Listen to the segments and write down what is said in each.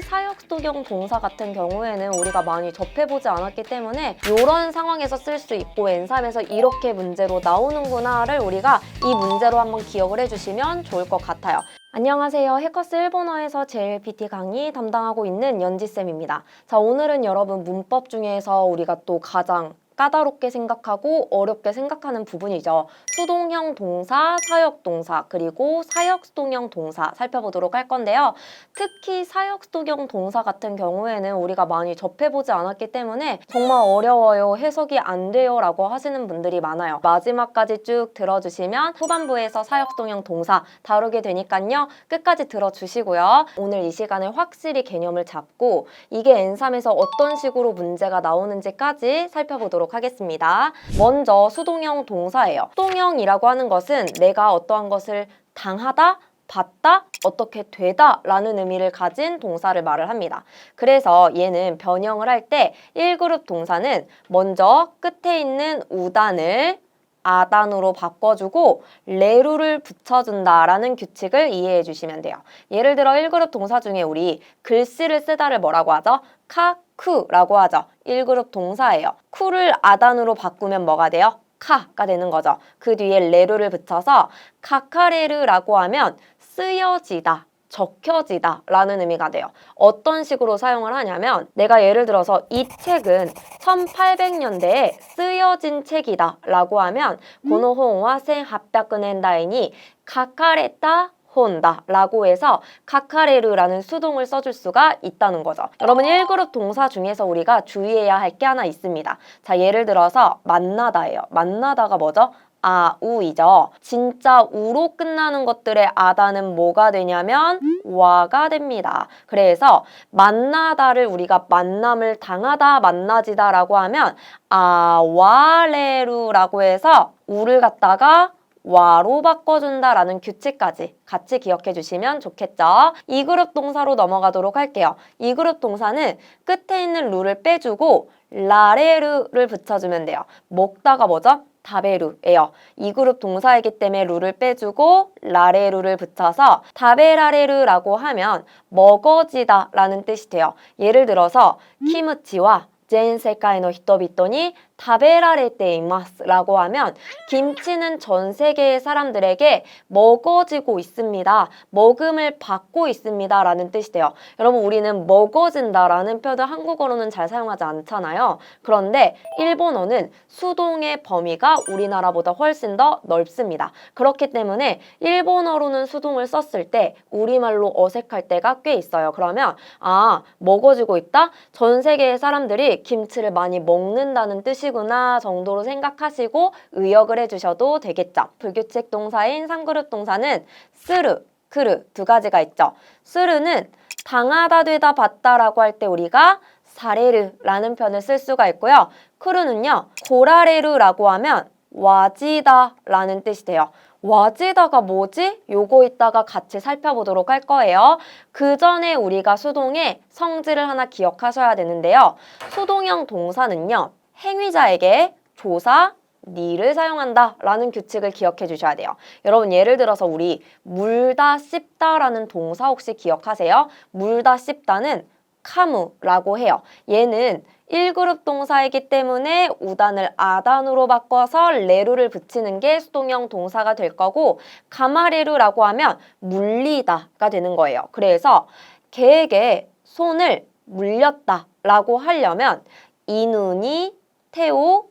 사역수동 동사 같은 경우에는 우리가 많이 접해보지 않았기 때문에 이런 상황에서 쓸 수 있고 N3에서 이렇게 문제로 나오는구나를 우리가 이 문제로 한번 기억을 해주시면 좋을 것 같아요. 안녕하세요. 해커스 일본어에서 JLPT 강의 담당하고 있는 연지쌤입니다. 자, 오늘은 여러분 문법 중에서 우리가 또 가장 까다롭게 생각하고 어렵게 생각하는 부분이죠. 수동형 동사, 사역 동사, 그리고 사역 수동형 동사 살펴보도록 할 건데요. 특히 사역 수동형 동사 같은 경우에는 우리가 많이 접해보지 않았기 때문에 정말 어려워요, 해석이 안 돼요 라고 하시는 분들이 많아요. 마지막까지 쭉 들어주시면 후반부에서 사역 수동형 동사 다루게 되니까요. 끝까지 들어주시고요. 오늘 이 시간에 확실히 개념을 잡고 이게 N3에서 어떤 식으로 문제가 나오는지까지 살펴보도록 하겠습니다. 먼저 수동형 동사예요. 수동형이라고 하는 것은 내가 어떠한 것을 당하다, 받다, 어떻게 되다 라는 의미를 가진 동사를 말을 합니다. 그래서 얘는 변형을 할 때 1그룹 동사는 먼저 끝에 있는 우단을 아단으로 바꿔주고 레루를 붙여준다라는 규칙을 이해해 주시면 돼요. 예를 들어 1그룹 동사 중에 우리 글씨를 쓰다를 뭐라고 하죠? 카쿠라고 하죠. 1그룹 동사예요. 쿠를 아단으로 바꾸면 뭐가 돼요? 카가 되는 거죠. 그 뒤에 레루를 붙여서 카카레르라고 하면 쓰여지다. 적혀지다 라는 의미가 돼요. 어떤 식으로 사용을 하냐면 내가 예를 들어서 이 책은 1800년대에 쓰여진 책이다 라고 하면 고노혼와 생합백근엔다이니 카카레타 혼다 라고 해서 카카레르라는 수동을 써줄 수가 있다는 거죠. 여러분 1그룹 동사 중에서 우리가 주의해야 할 게 하나 있습니다. 자 예를 들어서 만나다예요. 만나다가 뭐죠? 아우이죠. 진짜 우로 끝나는 것들의 아다는 뭐가 되냐면 와가 됩니다. 그래서 만나다를 우리가 만남을 당하다 만나지다라고 하면 아와레루라고 해서 우를 갖다가 와로 바꿔준다라는 규칙까지 같이 기억해 주시면 좋겠죠. 이 그룹 동사로 넘어가도록 할게요. 이 그룹 동사는 끝에 있는 루를 빼주고 라레르를 붙여주면 돼요. 먹다가 뭐죠? 다베루예요. 이 그룹 동사이기 때문에 루를 빼주고 라레루를 붙여서 다베라레르라고 하면 먹어지다 라는 뜻이 돼요. 예를 들어서 키무치와 젠 세카이노 히토비토니 다베라레테 이마스라고 하면 김치는 전 세계의 사람들에게 먹어지고 있습니다. 먹음을 받고 있습니다. 라는 뜻이 돼요. 여러분 우리는 먹어진다 라는 표현을 한국어로는 잘 사용하지 않잖아요. 그런데 일본어는 수동의 범위가 우리나라보다 훨씬 더 넓습니다. 그렇기 때문에 일본어로는 수동을 썼을 때 우리말로 어색할 때가 꽤 있어요. 그러면 아 먹어지고 있다? 전 세계의 사람들이 김치를 많이 먹는다는 뜻이 뜻이구나 정도로 생각하시고 의역을 해주셔도 되겠죠. 불규칙 동사인 3그룹 동사는 쓰르, 크르 두 가지가 있죠. 쓰르는 당하다 되다 받다라고 할 때 우리가 사레르라는 편을 쓸 수가 있고요. 크루는요. 고라레르라고 하면 와지다라는 뜻이 돼요. 와지다가 뭐지? 요거 이따가 같이 살펴보도록 할 거예요. 그 전에 우리가 수동의 성질을 하나 기억하셔야 되는데요. 수동형 동사는요. 행위자에게 조사, 니를 사용한다 라는 규칙을 기억해 주셔야 돼요. 여러분 예를 들어서 우리 물다 씹다 라는 동사 혹시 기억하세요? 물다 씹다는 카무라고 해요. 얘는 1그룹 동사이기 때문에 우단을 아단으로 바꿔서 레루를 붙이는 게 수동형 동사가 될 거고 가마레루라고 하면 물리다가 되는 거예요. 그래서 개에게 손을 물렸다 라고 하려면 이 눈이 태우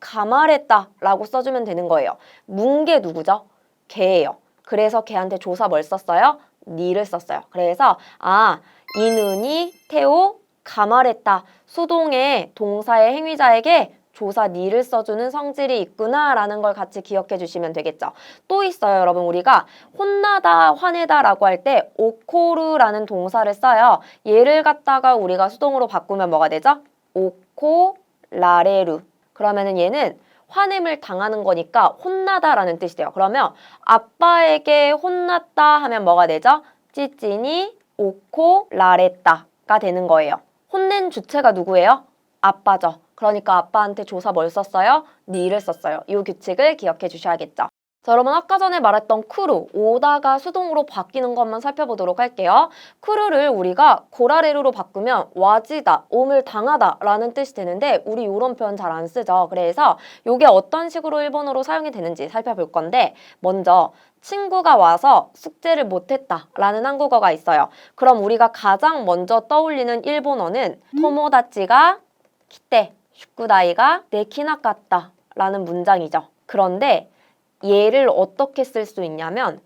가말했다 라고 써주면 되는 거예요. 문게 누구죠? 개예요. 그래서 개한테 조사 뭘 썼어요? 니를 썼어요. 그래서 아 이눈이 태우 가말했다. 수동의 동사의 행위자에게 조사 니를 써주는 성질이 있구나라는 걸 같이 기억해 주시면 되겠죠. 또 있어요, 여러분. 우리가 혼나다, 화내다라고 할 때 오코르라는 동사를 써요. 얘를 갖다가 우리가 수동으로 바꾸면 뭐가 되죠? 오코 라레루. 그러면은 얘는 화냄을 당하는 거니까 혼나다라는 뜻이 돼요. 그러면 아빠에게 혼났다 하면 뭐가 되죠? 찌찌니 오코 라레따가 되는 거예요. 혼낸 주체가 누구예요? 아빠죠. 그러니까 아빠한테 조사 뭘 썼어요? 니를 썼어요. 이 규칙을 기억해 주셔야겠죠. 자, 여러분 아까 전에 말했던 크루, 오다가 수동으로 바뀌는 것만 살펴보도록 할게요. 크루를 우리가 고라레루로 바꾸면 와지다, 옴을 당하다 라는 뜻이 되는데 우리 이런 표현 잘 안 쓰죠. 그래서 이게 어떤 식으로 일본어로 사용이 되는지 살펴볼 건데 먼저 친구가 와서 숙제를 못했다 라는 한국어가 있어요. 그럼 우리가 가장 먼저 떠올리는 일본어는 토모다치가 키테 슈쿠다이가 네키나갔다 라는 문장이죠. 그런데 얘를 어떻게 쓸 수 있냐면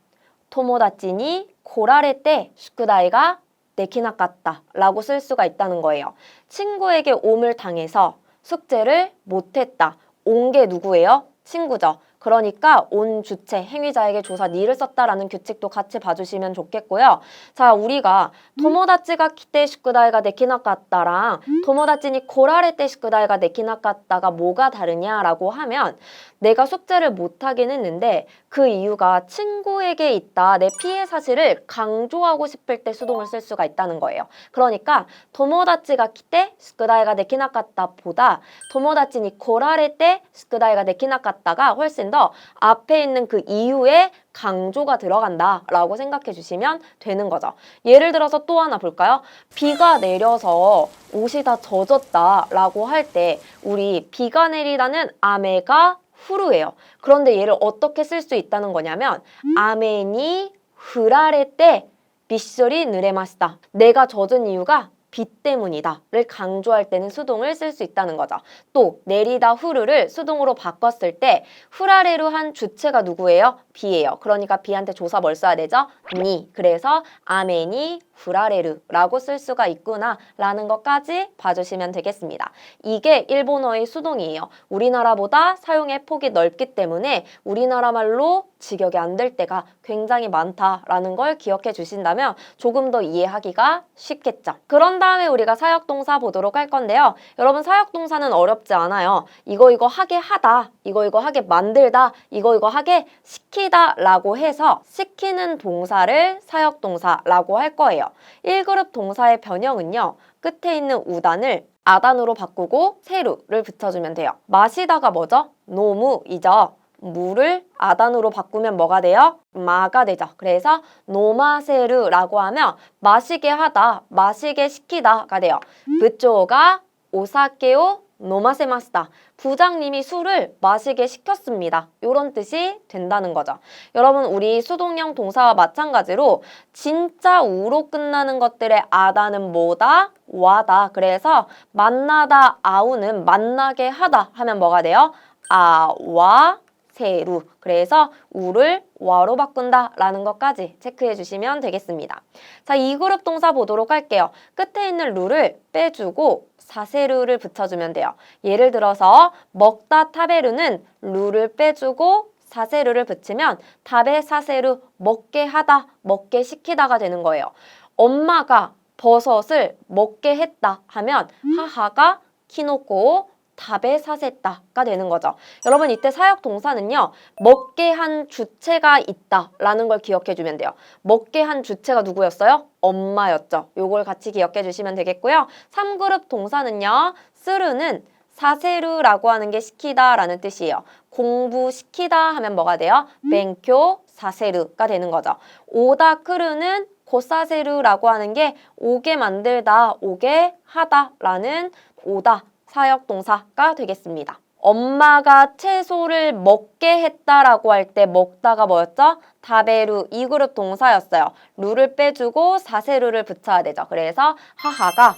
토모다치니 고라레 때 슈쿠다이가 네키나갔다 라고 쓸 수가 있다는 거예요. 친구에게 옴을 당해서 숙제를 못했다. 온 게 누구예요? 친구죠. 그러니까 온 주체, 행위자에게 조사 니를 썼다라는 규칙도 같이 봐주시면 좋겠고요. 자, 우리가 토모다치가 키테 슈쿠다이가 네키나갔다랑 토모다치니 고라레 때 슈쿠다이가 네키나갔다가 뭐가 다르냐라고 하면 내가 숙제를 못하긴 했는데 그 이유가 친구에게 있다 내 피해 사실을 강조하고 싶을 때 수동을 쓸 수가 있다는 거예요. 그러니까 토모다치가 키테 슈쿠다이가 네키나갔다 보다 토모다치니 고라레 때 슈쿠다이가 네키나갔다가 훨씬 더 앞에 있는 그 이유에 강조가 들어간다라고 생각해 주시면 되는 거죠. 예를 들어서 또 하나 볼까요? 비가 내려서 옷이 다 젖었다라고 할 때 우리 비가 내리다는 아메가 후루예요. 그런데 얘를 어떻게 쓸 수 있다는 거냐면 아메니 후라레 때 빗소리 느레마시다. 내가 젖은 이유가 비 때문이다를 강조할 때는 수동을 쓸 수 있다는 거죠. 또 내리다 후르를 수동으로 바꿨을 때 후라레루 한 주체가 누구예요? 비예요. 그러니까 비한테 조사 뭘 써야 되죠? 니. 그래서 아메니 후라레루라고 쓸 수가 있구나라는 것까지 봐주시면 되겠습니다. 이게 일본어의 수동이에요. 우리나라보다 사용의 폭이 넓기 때문에 우리나라 말로 직역이 안 될 때가 굉장히 많다라는 걸 기억해 주신다면 조금 더 이해하기가 쉽겠죠. 그런 다음에 우리가 사역동사 보도록 할 건데요. 여러분 사역동사는 어렵지 않아요. 이거 이거 하게 하다, 이거 이거 하게 만들다, 이거 이거 하게 시키 다 라고 해서 시키는 동사를 사역동사라고 할 거예요. 1그룹 동사의 변형은요. 끝에 있는 우단을 아단으로 바꾸고 세루를 붙여주면 돼요. 마시다가 뭐죠? 노무이죠. 물을 아단으로 바꾸면 뭐가 돼요? 마가 되죠. 그래서 노마세르라고 하면 마시게 하다, 마시게 시키다가 돼요. 부조가 오사케오 노마세마스다. 부장님이 술을 마시게 시켰습니다. 이런 뜻이 된다는 거죠. 여러분 우리 수동형 동사와 마찬가지로 진짜 우로 끝나는 것들의 아다는 뭐다? 와다. 그래서 만나다 아우는 만나게 하다 하면 뭐가 돼요? 아와 세루. 그래서 우를 와로 바꾼다 라는 것까지 체크해 주시면 되겠습니다. 자, 이 그룹 동사 보도록 할게요. 끝에 있는 루를 빼주고 사세루를 붙여주면 돼요. 예를 들어서 먹다 타베루는 루를 빼주고 사세루를 붙이면 답에 사세루 먹게 하다, 먹게 시키다가 되는 거예요. 엄마가 버섯을 먹게 했다 하면 하하가 키노코 답에 사세다가 되는 거죠. 여러분 이때 사역 동사는요. 먹게 한 주체가 있다라는 걸 기억해 주면 돼요. 먹게 한 주체가 누구였어요? 엄마였죠. 요걸 같이 기억해 주시면 되겠고요. 3그룹 동사는요. 쓰르는 사세루라고 하는 게 시키다라는 뜻이에요. 공부시키다 하면 뭐가 돼요? 뱅쿄 사세루가 되는 거죠. 오다 크루는 고사세루라고 하는 게 오게 만들다, 오게 하다라는 오다 사역 동사가 되겠습니다. 엄마가 채소를 먹게 했다라고 할 때 먹다가 뭐였죠? 다베루 이 그룹 동사였어요. 루를 빼주고 사세루를 붙여야 되죠. 그래서 하하가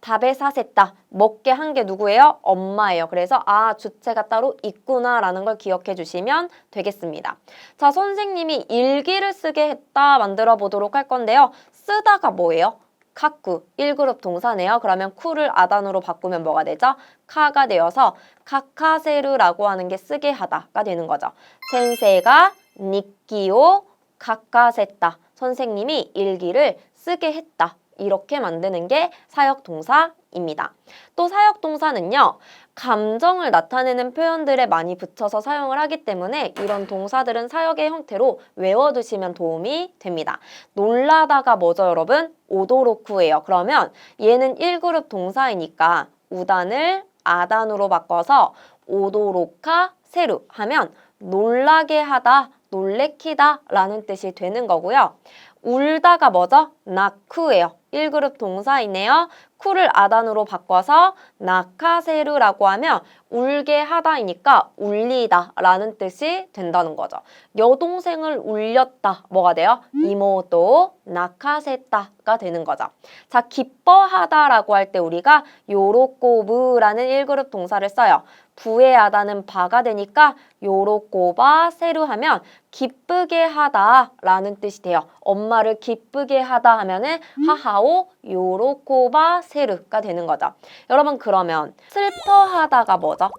답에 사셌다. 먹게 한 게 누구예요? 엄마예요. 그래서 아 주체가 따로 있구나라는 걸 기억해 주시면 되겠습니다. 자 선생님이 일기를 쓰게 했다 만들어 보도록 할 건데요. 쓰다가 뭐예요? 카쿠 1그룹 동사네요. 그러면 쿠를 아단으로 바꾸면 뭐가 되죠? 카가 되어서 카카세르라고 하는 게 쓰게 하다가 되는 거죠. 센세가 니키오 카카세다. 선생님이 일기를 쓰게 했다. 이렇게 만드는 게 사역 동사입니다. 또 사역 동사는요. 감정을 나타내는 표현들에 많이 붙여서 사용을 하기 때문에 이런 동사들은 사역의 형태로 외워두시면 도움이 됩니다. 놀라다가 뭐죠 여러분? 오도로쿠예요. 그러면 얘는 1그룹 동사이니까 우단을 아단으로 바꿔서 오도로카 세루 하면 놀라게 하다, 놀래키다 라는 뜻이 되는 거고요. 울다가 뭐죠? 나쿠예요. 1그룹 동사이네요. 쿠를 아단으로 바꿔서 나카세르라고 하면 울게 하다이니까 울리다 라는 뜻이 된다는 거죠. 여동생을 울렸다. 뭐가 돼요? 이모도 나카세타가 되는 거죠. 자, 기뻐하다라고 할 때 우리가 요로꼬브라는 1그룹 동사를 써요. 부해하다는 바가 되니까 요로꼬바 세루 하면 기쁘게 하다라는 뜻이 돼요. 엄마를 기쁘게 하다 하면은 하하오 요로꼬바 세르가 되는 거죠. 여러분 그러면 슬퍼하다가 뭐죠?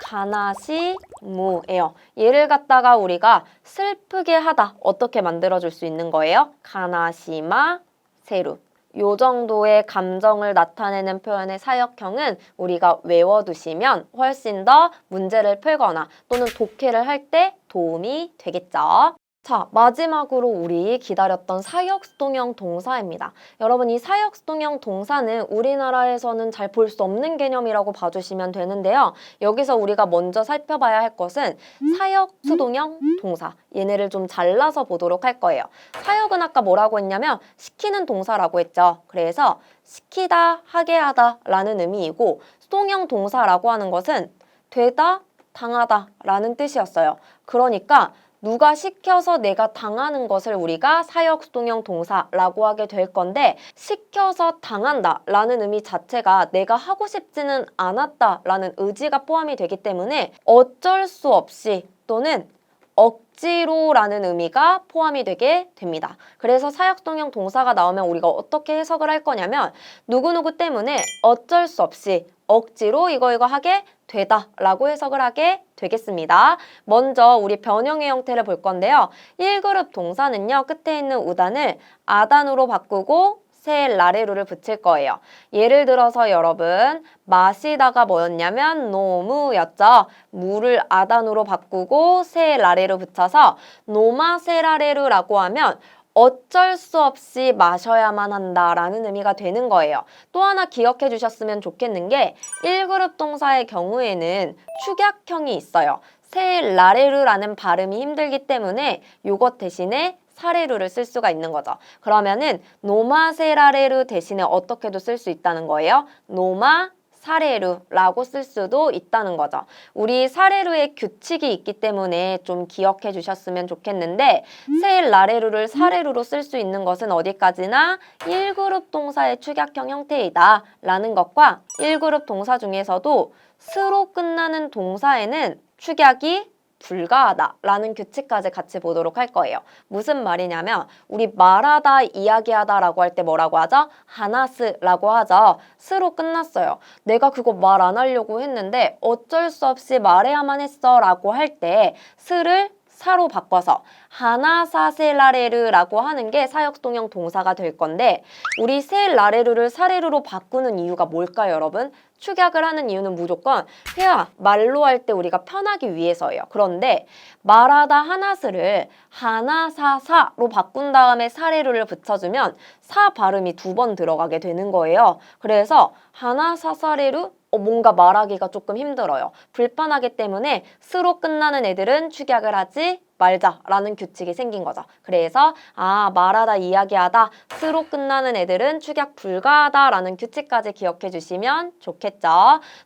가나시 무예요. 얘를 갖다가 우리가 슬프게 하다 어떻게 만들어 줄 수 있는 거예요? 가나시마 세루. 요 정도의 감정을 나타내는 표현의 사역형은 우리가 외워두시면 훨씬 더 문제를 풀거나 또는 독해를 할 때 도움이 되겠죠. 자, 마지막으로 우리 기다렸던 사역수동형 동사입니다. 여러분, 이 사역수동형 동사는 우리나라에서는 잘 볼 수 없는 개념이라고 봐주시면 되는데요. 여기서 우리가 먼저 살펴봐야 할 것은 사역수동형 동사. 얘네를 좀 잘라서 보도록 할 거예요. 사역은 아까 뭐라고 했냐면 시키는 동사라고 했죠. 그래서 시키다, 하게 하다 라는 의미이고 수동형 동사라고 하는 것은 되다, 당하다 라는 뜻이었어요. 그러니까 누가 시켜서 내가 당하는 것을 우리가 사역수동형 동사라고 하게 될 건데 시켜서 당한다 라는 의미 자체가 내가 하고 싶지는 않았다 라는 의지가 포함이 되기 때문에 어쩔 수 없이 또는 억지로라는 의미가 포함이 되게 됩니다. 그래서 사역동형 동사가 나오면 우리가 어떻게 해석을 할 거냐면 누구누구 때문에 어쩔 수 없이 억지로 이거 이거 하게 되다 라고 해석을 하게 되겠습니다. 먼저 우리 변형의 형태를 볼 건데요. 1그룹 동사는요. 끝에 있는 우단을 아단으로 바꾸고 새 라레루를 붙일 거예요. 예를 들어서 여러분 마시다가 뭐였냐면 노무였죠. 물을 아단으로 바꾸고 새 라레루 붙여서 노마 세 라레루라고 하면 어쩔 수 없이 마셔야만 한다라는 의미가 되는 거예요. 또 하나 기억해 주셨으면 좋겠는 게 1그룹 동사의 경우에는 축약형이 있어요. 세 라레르라는 발음이 힘들기 때문에 요것 대신에 사레루를 쓸 수가 있는 거죠. 그러면은 노마세라레르 대신에 어떻게도 쓸 수 있다는 거예요. 노마 사레루라고 쓸 수도 있다는 거죠. 우리 사레루의 규칙이 있기 때문에 좀 기억해 주셨으면 좋겠는데 세 라레루를 사레루로 쓸 수 있는 것은 어디까지나 1그룹 동사의 축약형 형태이다 라는 것과 1그룹 동사 중에서도 스로 끝나는 동사에는 축약이 불가하다라는 규칙까지 같이 보도록 할 거예요. 무슨 말이냐면 우리 말하다, 이야기하다라고 할 때 뭐라고 하죠? 하나스라고 하죠. 스로 끝났어요. 내가 그거 말 안 하려고 했는데 어쩔 수 없이 말해야만 했어라고 할 때 스를 사로 바꿔서 하나사세라레르라고 하는 게 사역동형 동사가 될 건데 우리 세라레르를 사레르로 바꾸는 이유가 뭘까요, 여러분? 축약을 하는 이유는 무조건 회화, 말로 할 때 우리가 편하기 위해서예요. 그런데 말하다 하나스를 하나사사로 바꾼 다음에 사레르를 붙여주면 사 발음이 두 번 들어가게 되는 거예요. 그래서 하나사사레르 어, 뭔가 말하기가 조금 힘들어요. 불편하기 때문에 스로 끝나는 애들은 축약을 하지 말자라는 규칙이 생긴 거죠. 그래서 아 말하다 이야기하다 스로 끝나는 애들은 축약 불가하다라는 규칙까지 기억해 주시면 좋겠죠.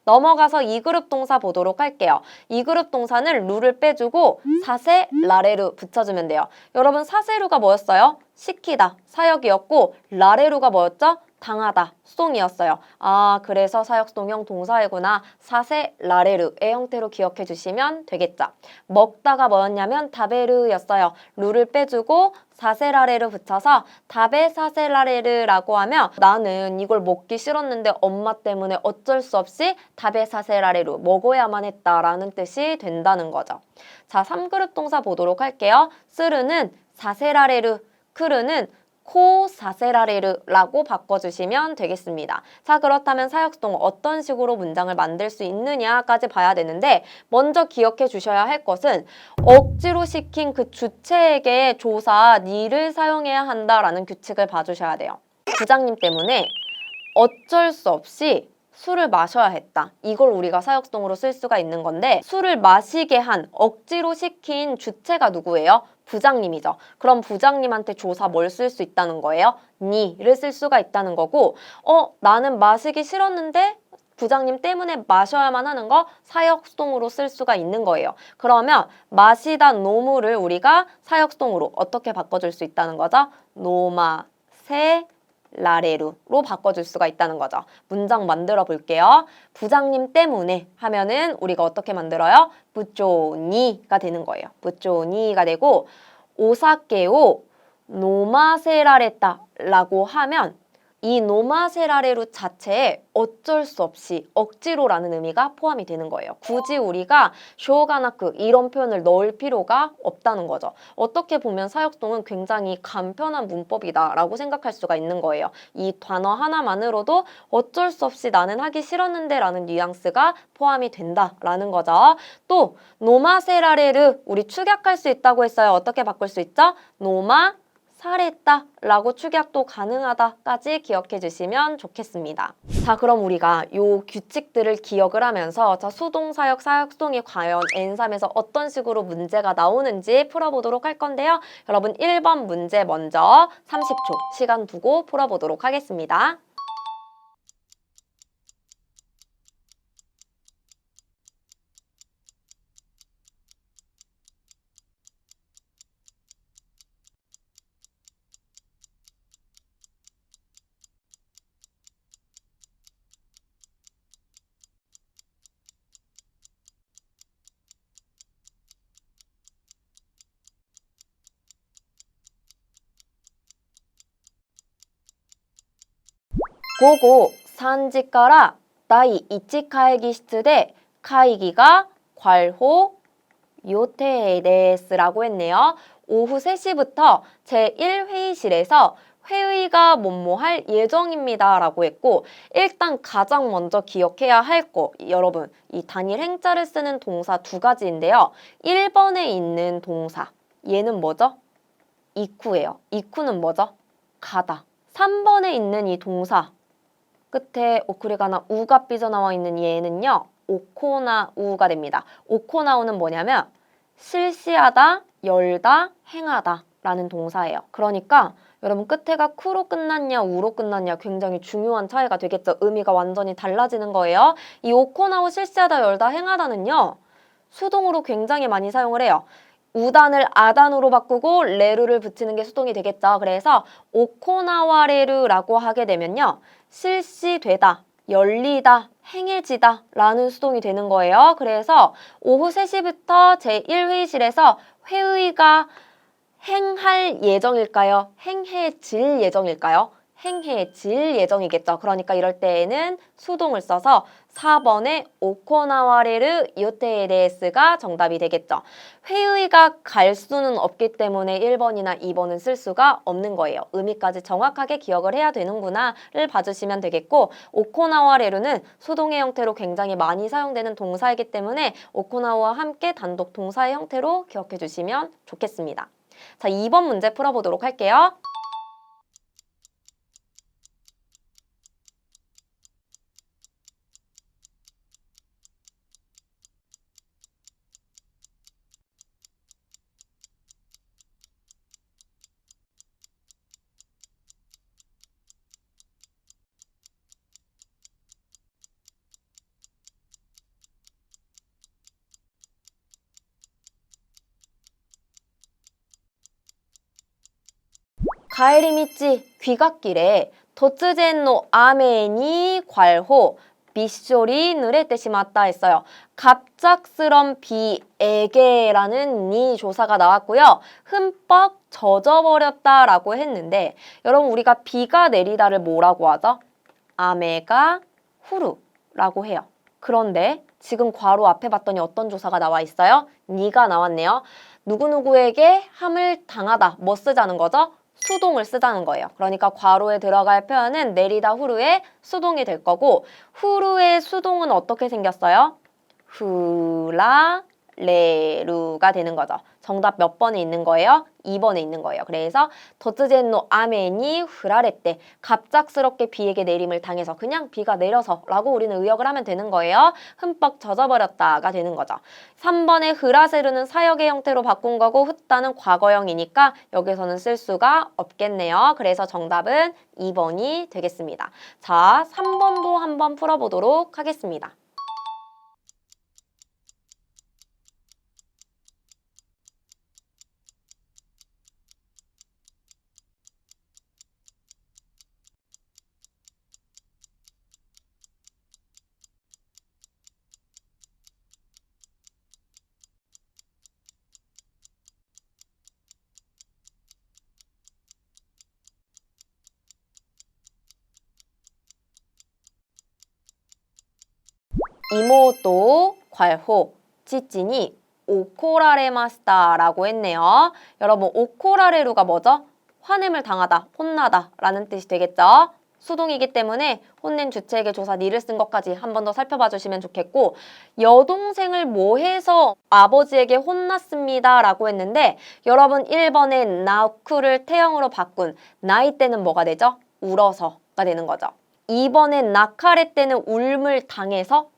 넘어가서 2그룹 동사 보도록 할게요. 2그룹 동사는 루를 빼주고 사세 라레루 붙여주면 돼요. 여러분 사세루가 뭐였어요? 시키다 사역이었고 라레루가 뭐였죠? 당하다 수동이었어요. 아 그래서 사역수동형 동사이구나. 사세 라레르의 형태로 기억해 주시면 되겠죠. 먹다가 뭐였냐면 다베르였어요. 루를 빼주고 사세 라레를 붙여서 다베 사세 라레르라고 하면 나는 이걸 먹기 싫었는데 엄마 때문에 어쩔 수 없이 다베 사세 라레루 먹어야만 했다라는 뜻이 된다는 거죠. 자, 3그룹 동사 보도록 할게요. 쓰르는 사세 라레르, 크르는 코사세라레르라고 바꿔주시면 되겠습니다. 자 그렇다면 사역수동 어떤 식으로 문장을 만들 수 있느냐까지 봐야 되는데 먼저 기억해 주셔야 할 것은 억지로 시킨 그 주체에게 조사 니를 사용해야 한다라는 규칙을 봐주셔야 돼요. 부장님 때문에 어쩔 수 없이 술을 마셔야 했다. 이걸 우리가 사역동으로 쓸 수가 있는 건데 술을 마시게 한 억지로 시킨 주체가 누구예요? 부장님이죠. 그럼 부장님한테 조사 뭘 쓸 수 있다는 거예요? 니를 쓸 수가 있다는 거고 어 나는 마시기 싫었는데 부장님 때문에 마셔야만 하는 거 사역동으로 쓸 수가 있는 거예요. 그러면 마시다 노무를 우리가 사역동으로 어떻게 바꿔줄 수 있다는 거죠? 노마 세 라레루로 바꿔줄 수가 있다는 거죠. 문장 만들어 볼게요. 부장님 때문에 하면은 우리가 어떻게 만들어요? 부조니가 되는 거예요. 부조니가 되고 오사케오 노마세라레타라고 하면 이 노마세라레루 자체에 어쩔 수 없이 억지로라는 의미가 포함이 되는 거예요. 굳이 우리가 쇼가나크 이런 표현을 넣을 필요가 없다는 거죠. 어떻게 보면 사역동은 굉장히 간편한 문법이다라고 생각할 수가 있는 거예요. 이 단어 하나만으로도 어쩔 수 없이 나는 하기 싫었는데 라는 뉘앙스가 포함이 된다라는 거죠. 또 노마세라레르 우리 축약할 수 있다고 했어요. 어떻게 바꿀 수 있죠? 노마 살했다 라고 축약도 가능하다까지 기억해 주시면 좋겠습니다. 자 그럼 우리가 요 규칙들을 기억을 하면서 자 수동 사역 사역수동이 과연 N3에서 어떤 식으로 문제가 나오는지 풀어보도록 할 건데요. 여러분 1번 문제 먼저 30초 시간 두고 풀어보도록 하겠습니다. 午後3時から第1会議室で会議が 괄호 요테데스라고 했네요. 오후 3시부터 제1회의실에서 회의가 뭐뭐할 예정입니다. 라고 했고 일단 가장 먼저 기억해야 할 거 여러분 이 단일 행자를 쓰는 동사 두 가지인데요. 1번에 있는 동사 얘는 뭐죠? 이쿠예요. 이쿠는 뭐죠? 가다. 3번에 있는 이 동사 끝에 오크리가나 우가 삐져나와 있는 얘는요. 오코나 우가 됩니다. 오코나우는 뭐냐면 실시하다, 열다, 행하다 라는 동사예요. 그러니까 여러분 끝에가 쿠로 끝났냐 우로 끝났냐 굉장히 중요한 차이가 되겠죠. 의미가 완전히 달라지는 거예요. 이 오코나우 실시하다, 열다, 행하다는요. 수동으로 굉장히 많이 사용을 해요. 우단을 아단으로 바꾸고 레루를 붙이는 게 수동이 되겠죠. 그래서 오코나와 레루라고 하게 되면요. 실시되다, 열리다, 행해지다 라는 수동이 되는 거예요. 그래서 오후 3시부터 제1회의실에서 회의가 행할 예정일까요? 행해질 예정일까요? 행해질 예정이겠죠. 그러니까 이럴 때에는 수동을 써서 4번의 오코나와레르 요테데스가 정답이 되겠죠. 회의가 갈 수는 없기 때문에 1번이나 2번은 쓸 수가 없는 거예요. 의미까지 정확하게 기억을 해야 되는구나를 봐주시면 되겠고 오코나와레르는 수동의 형태로 굉장히 많이 사용되는 동사이기 때문에 오코나와 함께 단독 동사의 형태로 기억해 주시면 좋겠습니다. 자, 2번 문제 풀어보도록 할게요. 帰り道 귀갓길에 도츠젠노 아멘이 괄호 빗쇼리 누레때 시마다 했어요. 갑작스런 비에게라는 니 조사가 나왔고요. 흠뻑 젖어버렸다라고 했는데 여러분 우리가 비가 내리다를 뭐라고 하죠? 아메가 후루라고 해요. 그런데 지금 괄호 앞에 봤더니 어떤 조사가 나와 있어요? 니가 나왔네요. 누구누구에게 함을 당하다. 뭐 쓰자는 거죠? 수동을 쓰자는 거예요. 그러니까 괄호에 들어갈 표현은 내리다 후루의 수동이 될 거고 후루의 수동은 어떻게 생겼어요? 후라 레루가 되는 거죠. 정답 몇 번에 있는 거예요? 2번에 있는 거예요. 그래서 도츠젠노 아멘이 후라레때 갑작스럽게 비에게 내림을 당해서 그냥 비가 내려서 라고 우리는 의역을 하면 되는 거예요. 흠뻑 젖어버렸다가 되는 거죠. 3번의 흐라세르는 사역의 형태로 바꾼 거고 후따는 과거형이니까 여기서는 쓸 수가 없겠네요. 그래서 정답은 2번이 되겠습니다. 자, 3번도 한번 풀어보도록 하겠습니다. 이모또 괄호 찌찐이 오코라레마스다라고 했네요. 여러분 오코라레루가 뭐죠? 화냄을 당하다, 혼나다 라는 뜻이 되겠죠? 수동이기 때문에 혼낸 주체에게 조사 니를 쓴 것까지 한 번 더 살펴봐 주시면 좋겠고 여동생을 뭐 해서 아버지에게 혼났습니다 라고 했는데 여러분 1번에 나쿠를 태형으로 바꾼 나이 때는 뭐가 되죠? 울어서가 되는 거죠. 2번에 나카레 때는 울물 당해서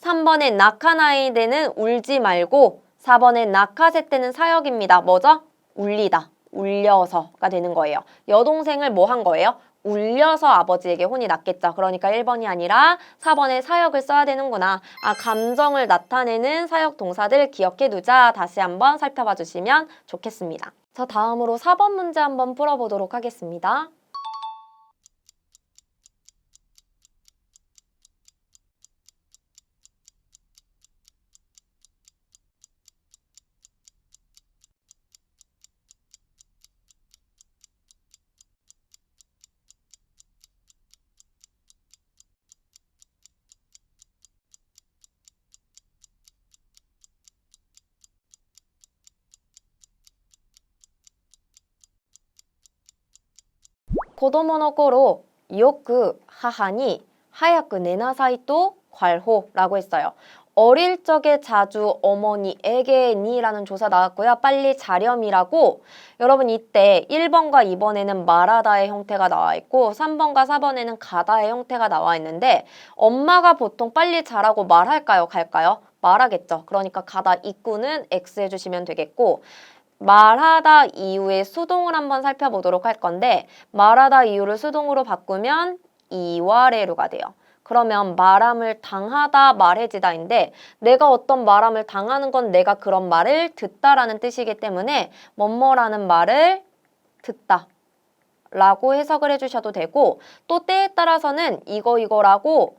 3번에 나카나이 때는 울지 말고 4번에 나카세 때는 사역입니다. 뭐죠? 울리다, 울려서가 되는 거예요. 여동생을 뭐 한 거예요? 울려서 아버지에게 혼이 났겠죠. 그러니까 1번이 아니라 4번에 사역을 써야 되는구나. 아, 감정을 나타내는 사역 동사들 기억해 두자. 다시 한번 살펴봐 주시면 좋겠습니다. 자, 다음으로 4번 문제 한번 풀어보도록 하겠습니다. 고도모노코로 요크 하하니 하야크 내나사이또 괄호라고 했어요. 어릴 적에 자주 어머니에게 니라는 조사 나왔고요. 빨리 자렴이라고 여러분 이때 1번과 2번에는 말하다의 형태가 나와 있고 3번과 4번에는 가다의 형태가 나와 있는데 엄마가 보통 빨리 자라고 말할까요? 갈까요? 말하겠죠. 그러니까 가다 입구는 X 해주시면 되겠고 말하다 이후에 수동을 한번 살펴보도록 할 건데 말하다 이후를 수동으로 바꾸면 이와레루가 돼요. 그러면 말함을 당하다 말해지다인데 내가 어떤 말함을 당하는 건 내가 그런 말을 듣다라는 뜻이기 때문에 뭐뭐라는 말을 듣다 라고 해석을 해주셔도 되고 또 때에 따라서는 이거 이거라고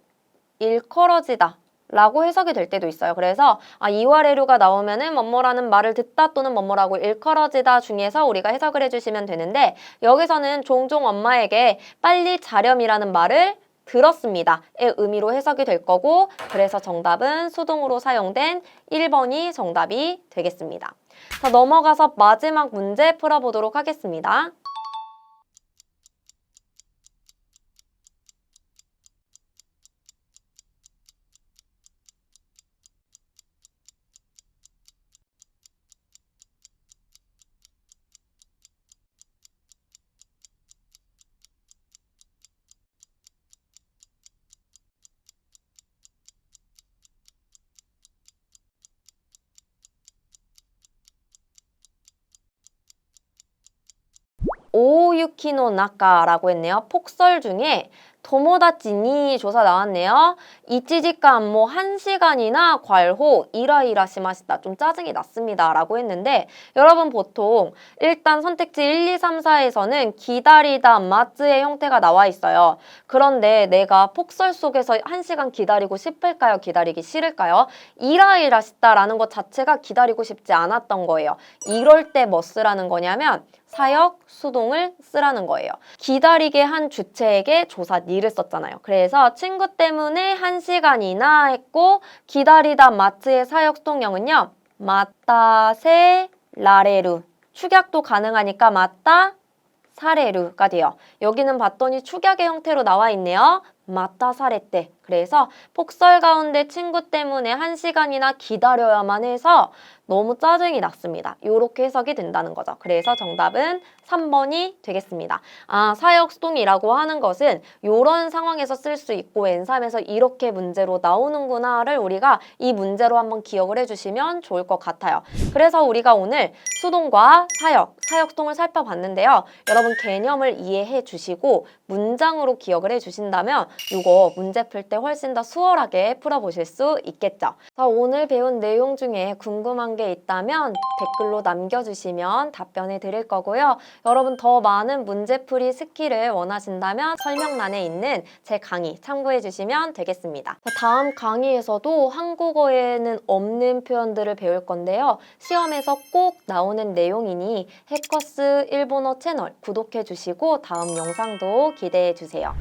일컬어지다 라고 해석이 될 때도 있어요. 그래서 아 이와레류가 나오면은 뭐뭐라는 말을 듣다 또는 뭐뭐라고 일컬어지다 중에서 우리가 해석을 해주시면 되는데 여기서는 종종 엄마에게 빨리 자렴이라는 말을 들었습니다의 의미로 해석이 될 거고 그래서 정답은 수동으로 사용된 1번이 정답이 되겠습니다. 자 넘어가서 마지막 문제 풀어보도록 하겠습니다. 오유키노 나카라고 했네요. 폭설 중에 도모다치니 조사 나왔네요. 이치지가 안모 1시간이나 괄호 이라이라 시마시다. 좀 짜증이 났습니다. 라고 했는데 여러분 보통 일단 선택지 1, 2, 3, 4에서는 기다리다 마츠의 형태가 나와 있어요. 그런데 내가 폭설 속에서 1시간 기다리고 싶을까요? 기다리기 싫을까요? 이라이라 시다 라는 것 자체가 기다리고 싶지 않았던 거예요. 이럴 때 뭐 쓰라는 거냐면 사역, 수동을 쓰라는 거예요. 기다리게 한 주체에게 조사 니를 썼잖아요. 그래서 친구 때문에 한 시간이나 했고 기다리다 마츠의 사역 수동형은요. 마따세 라레루 축약도 가능하니까 마따 사레루가 돼요. 여기는 봤더니 축약의 형태로 나와 있네요. 마따 사레 때. 그래서 폭설 가운데 친구 때문에 한 시간이나 기다려야만 해서 너무 짜증이 났습니다. 이렇게 해석이 된다는 거죠. 그래서 정답은 3번이 되겠습니다. 아, 사역 수동이라고 하는 것은 이런 상황에서 쓸 수 있고 N3에서 이렇게 문제로 나오는구나를 우리가 이 문제로 한번 기억을 해주시면 좋을 것 같아요. 그래서 우리가 오늘 수동과 사역, 사역 수동을 살펴봤는데요. 여러분 개념을 이해해 주시고 문장으로 기억을 해 주신다면 이거 문제 풀 때 훨씬 더 수월하게 풀어보실 수 있겠죠. 자, 오늘 배운 내용 중에 궁금한 게 있다면 댓글로 남겨주시면 답변해 드릴 거고요. 여러분 더 많은 문제풀이 스킬을 원하신다면 설명란에 있는 제 강의 참고해 주시면 되겠습니다. 자, 다음 강의에서도 한국어에는 없는 표현들을 배울 건데요. 시험에서 꼭 나오는 내용이니 해커스 일본어 채널 구독해 주시고 다음 영상도 기대해 주세요.